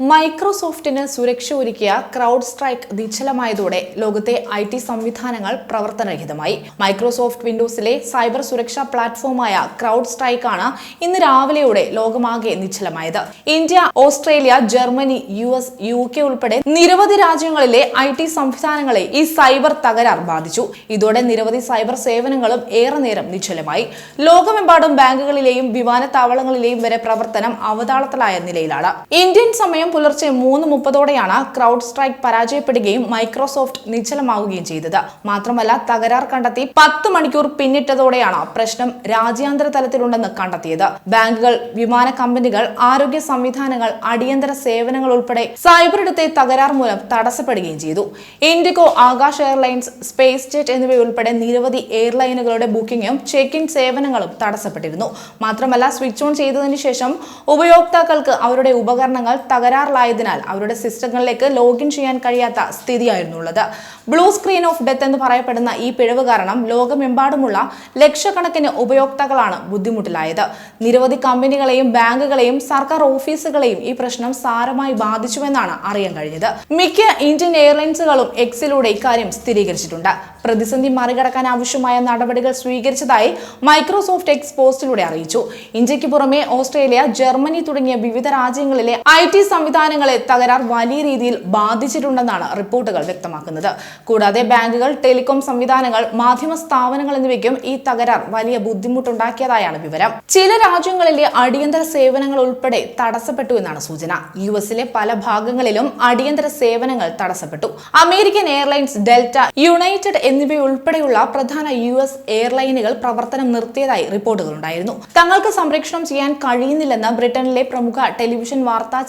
മൈക്രോസോഫ്റ്റിന് സുരക്ഷ ഒരുക്കിയ crowd strike നിശ്ചലമായതോടെ ലോകത്തെ ഐ ടി സംവിധാനങ്ങൾ പ്രവർത്തനരഹിതമായി. മൈക്രോസോഫ്റ്റ് വിൻഡോസിലെ സൈബർ സുരക്ഷാ പ്ലാറ്റ്ഫോമായ ക്രൗഡ് സ്ട്രൈക്കാണ് ഇന്ന് രാവിലെയോടെ ലോകമാകെ നിശ്ചലമായത്. India Australia Germany U S U K ഉൾപ്പെടെ നിരവധി രാജ്യങ്ങളിലെ ഐ ടി സംവിധാനങ്ങളെ ഈ സൈബർ തകരാർ ബാധിച്ചു. ഇതോടെ നിരവധി സൈബർ സേവനങ്ങളും ഏറെ നേരം നിശ്ചലമായി. ലോകമെമ്പാടും ബാങ്കുകളിലെയും വിമാനത്താവളങ്ങളിലെയും വരെ പ്രവർത്തനം അവതാളത്തിലായ നിലയിലാണ്. ഇന്ത്യൻ സമയം പുലർച്ചെ മൂന്ന് മുപ്പതോടെയാണ് ക്രൗഡ് സ്ട്രൈക്ക് പരാജയപ്പെടുകയും മൈക്രോസോഫ്റ്റ് നിശ്ചലമാവുകയും ചെയ്തത്. മാത്രമല്ല തകരാർ കണ്ടെത്തി പത്ത് മണിക്കൂർ പിന്നിട്ടതോടെയാണ് പ്രശ്നം രാജ്യാന്തര തലത്തിലുണ്ടെന്ന് കണ്ടെത്തിയത്. ബാങ്കുകൾ വിമാന കമ്പനികൾ ആരോഗ്യ സംവിധാനങ്ങൾ അടിയന്തര സേവനങ്ങൾ ഉൾപ്പെടെ സൈബർ ഇടത്തെ തകരാർ മൂലം തടസ്സപ്പെടുകയും ചെയ്തു. IndiGo Akash airlines space jet എന്നിവയുൾപ്പെടെ നിരവധി എയർലൈനുകളുടെ ബുക്കിംഗും ചെക്ക് ഇൻ സേവനങ്ങളും തടസ്സപ്പെട്ടിരുന്നു. മാത്രമല്ല സ്വിച്ച് ഓൺ ചെയ്തതിനു ശേഷം ഉപയോക്താക്കൾക്ക് അവരുടെ ഉപകരണങ്ങൾ തകരാറിലായതിനാൽ അവരുടെ സിസ്റ്റങ്ങളിലേക്ക് ലോഗിൻ ചെയ്യാൻ കഴിയാത്ത സ്ഥിതിയായിരുന്നു ഉള്ളത്. ബ്ലൂ സ്ക്രീൻ ഓഫ് ഡെത്ത് എന്ന് പറയപ്പെടുന്ന ഈ പിഴവ് കാരണം ലോകമെമ്പാടുമുള്ള ലക്ഷക്കണക്കിന് ഉപയോക്താക്കളാണ് ബുദ്ധിമുട്ടിലായത്. നിരവധി കമ്പനികളെയും ബാങ്കുകളെയും സർക്കാർ ഓഫീസുകളെയും ഈ പ്രശ്നം സാരമായി ബാധിച്ചുവെന്നാണ് അറിയാൻ കഴിഞ്ഞത്. മിക്ക ഇന്ത്യൻ എയർലൈൻസുകളും എക്സിലൂടെ ഇക്കാര്യം സ്ഥിരീകരിച്ചിട്ടുണ്ട്. പ്രതിസന്ധി മറികടക്കാൻ ആവശ്യമായ നടപടികൾ സ്വീകരിച്ചതായി മൈക്രോസോഫ്റ്റ് എക്സ് പോസ്റ്റിലൂടെ അറിയിച്ചു. ഇന്ത്യയ്ക്ക് പുറമെ ഓസ്ട്രേലിയ ജർമ്മനി തുടങ്ങിയ വിവിധ രാജ്യങ്ങളിലെ ഐ ടി സംവിധാനങ്ങളെ തകരാർ വലിയ രീതിയിൽ ബാധിച്ചിട്ടുണ്ടെന്നാണ് റിപ്പോർട്ടുകൾ വ്യക്തമാക്കുന്നത്. കൂടാതെ ബാങ്കുകൾ ടെലികോം സംവിധാനങ്ങൾ മാധ്യമ സ്ഥാപനങ്ങൾ എന്നിവയ്ക്കും ഈ തകരാർ വലിയ ബുദ്ധിമുട്ടുണ്ടാക്കിയതായാണ് വിവരം. ചില രാജ്യങ്ങളിലെ അടിയന്തര സേവനങ്ങൾ ഉൾപ്പെടെ തടസ്സപ്പെട്ടു എന്നാണ് സൂചന. യു എസിലെ പല ഭാഗങ്ങളിലും അടിയന്തര സേവനങ്ങൾ തടസ്സപ്പെട്ടു. അമേരിക്കൻ എയർലൈൻസ് ഡെൽറ്റ യുണൈറ്റഡ് എന്നിവയുൾപ്പെടെയുള്ള പ്രധാന യു എസ് എയർലൈനുകൾ പ്രവർത്തനം നിർത്തിയതായി റിപ്പോർട്ടുകളുണ്ടായിരുന്നു. തങ്ങൾക്ക് സംരക്ഷണം ചെയ്യാൻ കഴിയുന്നില്ലെന്ന് ബ്രിട്ടനിലെ പ്രമുഖ ടെലിവിഷൻ വാർത്താ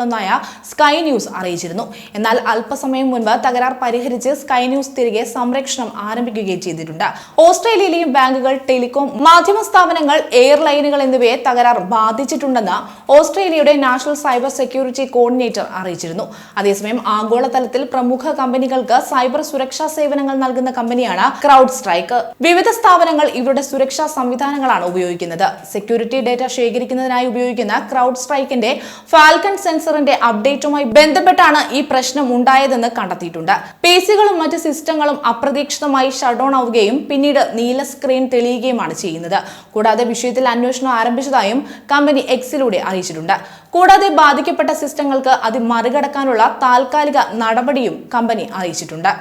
ചാനലുകളൊന്നായ സ്കൈ ന്യൂസ് അറിയിച്ചിരുന്നു. എന്നാൽ അല്പസമയം മുൻപ് തകരാർ പരിഹരിച്ച് സ്കൈ ന്യൂസ് തിരികെ സംരക്ഷണം ആരംഭിക്കുകയും ചെയ്തിട്ടുണ്ട്. ഓസ്ട്രേലിയയിലെയും ബാങ്കുകൾ ടെലികോം മാധ്യമ സ്ഥാപനങ്ങൾ എയർലൈനുകൾ എന്നിവയെ തകരാർ ബാധിച്ചിട്ടുണ്ടെന്ന് ഓസ്ട്രേലിയയുടെ നാഷണൽ സൈബർ സെക്യൂരിറ്റി കോർഡിനേറ്റർ അറിയിച്ചിരുന്നു. അതേസമയം ആഗോളതലത്തിൽ പ്രമുഖ കമ്പനികൾക്ക് സൈബർ സുരക്ഷാ സേവനങ്ങൾ നൽകുന്ന കമ്പനിയാണ് ക്രൗഡ് സ്ട്രൈക്ക് വിവിധ സ്ഥാപനങ്ങൾ ഇവരുടെ സുരക്ഷാ സംവിധാനങ്ങളാണ് ഉപയോഗിക്കുന്നത്. സെക്യൂരിറ്റി ഡേറ്റ ശേഖരിക്കുന്നതിനായി ഉപയോഗിക്കുന്ന ക്രൗഡ് സ്ട്രൈക്കിന്റെ ഫാൽക്കൺ സെൻസറിന്റെ അപ്ഡേറ്റുമായി ബന്ധപ്പെട്ടാണ് ഈ പ്രശ്നം ഉണ്ടായതെന്ന് കണ്ടെത്തിയിട്ടുണ്ട്. പി സികളും മറ്റ് സിസ്റ്റങ്ങളും അപ്രതീക്ഷിതമായി ഷട്ട് ഡൗൺ ആവുകയും പിന്നീട് നീല സ്ക്രീൻ തെളിയുകയുമാണ് ചെയ്യുന്നത്. കൂടാതെ വിഷയത്തിൽ അന്വേഷണം ആരംഭിച്ചതായും കമ്പനി എക്സിലൂടെ അറിയിച്ചിട്ടുണ്ട്. കൂടാതെ ബാധിക്കപ്പെട്ട സിസ്റ്റങ്ങൾക്ക് അത് മറികടക്കാനുള്ള താൽക്കാലിക നടപടിയും കമ്പനി അറിയിച്ചിട്ടുണ്ട്.